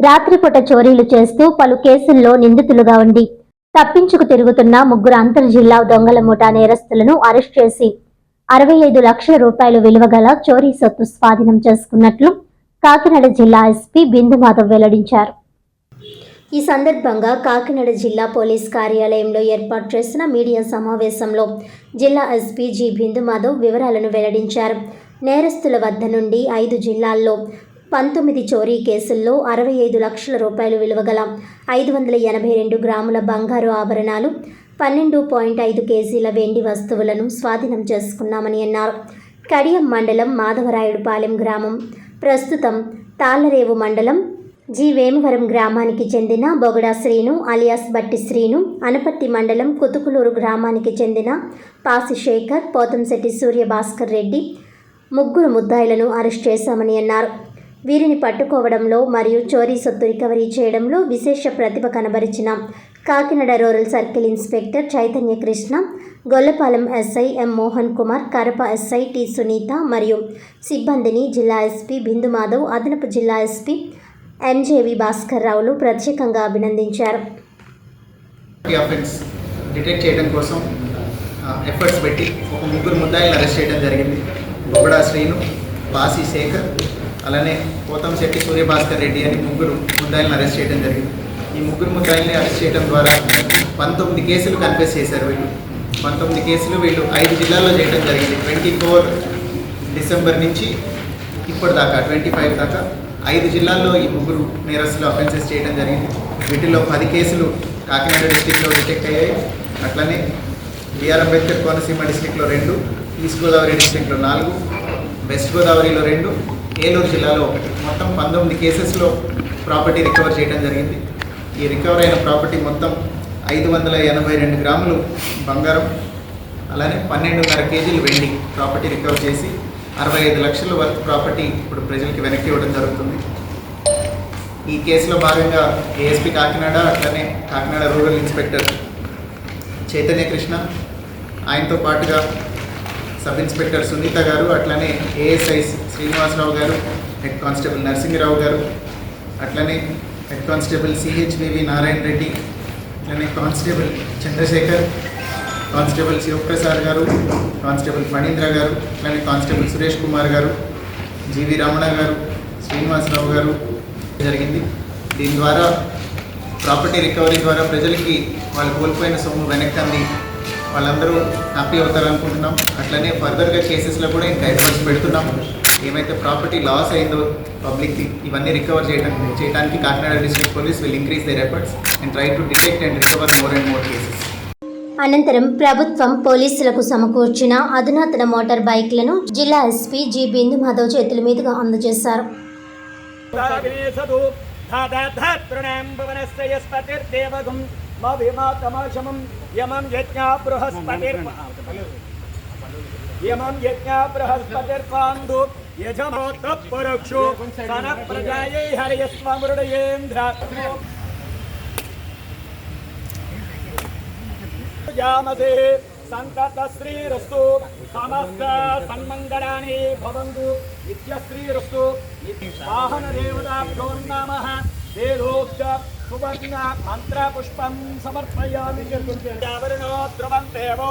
రాత్రిపూట చోరీలు చేస్తూ పలు కేసుల్లో నిందితులుగా ఉండి తప్పించుకు తిరుగుతున్న ముగ్గురు అంతర్ జిల్లా దొంగల ముఠా నేరస్తులను అరెస్ట్ చేసి అరవై ఐదు లక్షల రూపాయలు విలువ గల చోరీ సొత్తు స్వాధీనం చేసుకున్నట్లు కాకినాడ జిల్లా ఎస్పీ బిందు మాధవ్ వెల్లడించారు. ఈ సందర్భంగా కాకినాడ జిల్లా పోలీస్ కార్యాలయంలో ఏర్పాటు చేసిన మీడియా సమావేశంలో జిల్లా ఎస్పీ జి బిందు మాధవ్ వివరాలను వెల్లడించారు. నేరస్తుల వద్ద నుండి ఐదు జిల్లాల్లో పంతొమ్మిది చోరీ కేసుల్లో అరవై ఐదు లక్షల రూపాయలు విలువగల ఐదు వందల ఎనభై రెండు గ్రాముల బంగారు ఆభరణాలు పన్నెండు పాయింట్ ఐదు కేజీల వెండి వస్తువులను స్వాధీనం చేసుకున్నామని అన్నారు. కడియం మండలం మాధవరాయుడుపాలెం గ్రామం. ప్రస్తుతం తాళ్ళరేవు మండలం జి. వేమవరం గ్రామానికి చెందిన బొగడా శ్రీను అలియాస్ బట్టి శ్రీను అనపర్తి మండలం కుతుకులూరు గ్రామానికి చెందిన పాసి శేఖర్ పోతంశెట్టి సూర్యభాస్కర్ రెడ్డి ముగ్గురు ముద్దాయిలను అరెస్ట్ చేశామని అన్నారు. వీరిని పట్టుకోవడంలో మరియు చోరీ సొత్తు రికవరీ చేయడంలో విశేష ప్రతిభ కనబరిచిన Kakinada rural circle inspector Chaitanya Krishna Gollapalem SI M Mohan Kumar Karapa SI T Sunitha మరియు సిబ్బందిని జిల్లా ఎస్పీ బిందు మాధవ్ అదనపు జిల్లా ఎస్పీ ఎంజేవి భాస్కర్ రావులు ప్రత్యేకంగా అభినందించారు. డిటెక్ట్ చేయడం కోసం ఎఫర్ట్స్ పెట్టి ఒక ముగ్గురు ముద్దాయిలను అరెస్ట్ చేయడం జరిగింది. బొగడా శ్రీను బాసి శేఖర్ అలానే పోతంశెట్టి సూర్యభాస్కర్ రెడ్డి అని ముగ్గురు ముద్దాయిలను అరెస్ట్ చేయడం జరిగింది. ఈ ముగ్గురు ముద్దాయిల్ని అరెస్ట్ చేయడం ద్వారా పంతొమ్మిది కేసులు కన్ఫెస్ చేశారు వీళ్ళు. పంతొమ్మిది కేసులు వీళ్ళు ఐదు జిల్లాల్లో చేయడం జరిగింది. ట్వంటీ ఫోర్ డిసెంబర్ నుంచి ఇప్పటిదాకా ట్వంటీ ఫైవ్ దాకా ఐదు జిల్లాల్లో ఈ ముగ్గురు నేరస్తులు అఫెన్సెస్ చేయడం జరిగింది. వీటిలో పది కేసులు కాకినాడ డిస్టిక్లో డిటెక్ట్ అయ్యాయి. అట్లనే బిఆర్ అంబేద్కర్ కోనసీమ డిస్టిక్లో రెండు ఈస్ట్ గోదావరి డిస్టిక్లో నాలుగు వెస్ట్ గోదావరిలో రెండు ఏలూరు జిల్లాలో ఒకటి మొత్తం పంతొమ్మిది కేసెస్లో ప్రాపర్టీ రికవర్ చేయడం జరిగింది. ఈ రికవర్ అయిన ప్రాపర్టీ మొత్తం ఐదు వందల ఎనభై రెండు గ్రాములు బంగారం అలానే పన్నెండున్నర కేజీలు వెండి ప్రాపర్టీ రికవర్ చేసి అరవై ఐదు లక్షల వర్త్ ప్రాపర్టీ ఇప్పుడు ప్రజలకి వెనక్కి ఇవ్వడం జరుగుతుంది. ఈ కేసులో భాగంగా ఏఎస్పీ కాకినాడ అట్లనే కాకినాడ రూరల్ ఇన్స్పెక్టర్ చైతన్య కృష్ణ ఆయనతో పాటుగా సబ్ ఇన్స్పెక్టర్ సునీత గారు అట్లనే ఏఎస్ఐ శ్రీనివాసరావు గారు హెడ్ కానిస్టేబుల్ నరసింహరావు గారు అట్లనే head constable CHVV Narayana Reddy అట్లనే కానిస్టేబుల్ చంద్రశేఖర్ కానిస్టేబుల్ శివప్రసాద్ గారు కానిస్టేబుల్ ఫణీంద్ర గారు అట్లనే కానిస్టేబుల్ సురేష్ కుమార్ గారు జీవి రమణ గారు శ్రీనివాసరావు గారు జరిగింది. దీని ద్వారా ప్రాపర్టీ రికవరీ ద్వారా ప్రజలకి వాళ్ళు కోల్పోయిన సొమ్ము వెనక్కి అంది. వాళ్ళందరూ హ్యాపీ అవుతారు అనుకుంటున్నాం అట్లనే ఫర్దర్గా కేసెస్లో కూడా ఇంకా ఎఫర్ట్స్ పెడుతున్నాం ఏమైతే ప్రాపర్టీ లాస్ అయిందో పబ్లిక్కి ఇవన్నీ రికవర్ చేయడం చేయడానికి Kakinada district police will increase their efforts and try to detect and recover more and more cases అనంతరం ప్రభుత్వం పోలీసులకు సమకూర్చిన అధునాతన మోటార్ బైక్లను జిల్లా ఎస్పీ జి బిందు మాధవ్ చేతుల మీదుగా అందజేశారు యస్పతిర్దేవగం మవిమాతమశమం యమం యజ్ఞా బృహస్పతిర్ యమం యజ్ఞా బృహస్పతిర్పాండు యజమోత పరోక్షో సన ప్రజాయై హరియస్వమృడయేంద్ర జామసే సంకట శ్రీరస్తు సమస్త సన్మంగళాని భవంతు నిత్యశ్రీరస్తు వాహన దేవతాభ్యో నమః దేవోక్త सुवर्णामन्त्रपुष्पं समर्पयामि चतुर्भ्यावरणो ध्रुवं देवो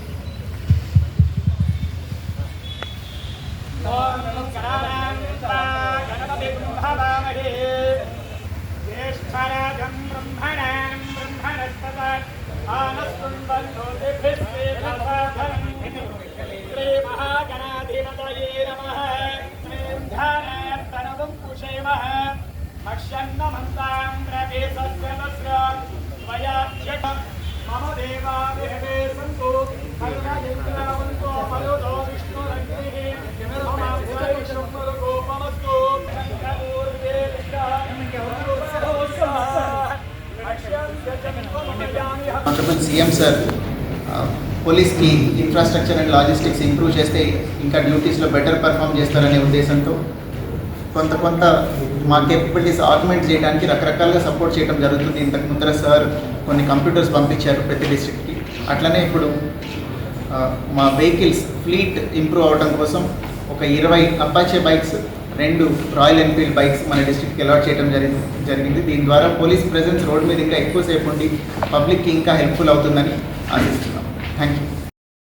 ఆనరబుల్ సీఎం సార్ పోలీస్కి ఇన్ఫ్రాస్ట్రక్చర్ అండ్ లాజిస్టిక్స్ ఇంప్రూవ్ చేస్తే ఇంకా డ్యూటీస్లో బెటర్ పర్ఫామ్ చేస్తారనే ఉద్దేశంతో కొంత కొంత మా కేపబిలిటీస్ ఆగ్మెంట్ చేయడానికి రకరకాలుగా సపోర్ట్ చేయడం జరుగుతుంది. ఇంతకు ముందర సార్ కొన్ని కంప్యూటర్స్ పంపించారు ప్రతి డిస్ట్రిక్ట్కి అట్లనే ఇప్పుడు మా వెహికల్స్ ఫ్లీట్ ఇంప్రూవ్ అవడం కోసం ఒక ఇరవై అపాచే బైక్స్ రెండు రాయల్ ఎన్ఫీల్డ్ బైక్స్ మన డిస్ట్రిక్ట్కి అలాట్ చేయడం జరిగింది జరిగింది. దీని ద్వారా పోలీస్ ప్రెజెన్స్ రోడ్ మీద ఇంకా ఎక్కువసేపు ఉండి పబ్లిక్కి ఇంకా హెల్ప్ఫుల్ అవుతుందని ఆశిస్తున్నాం. Thank you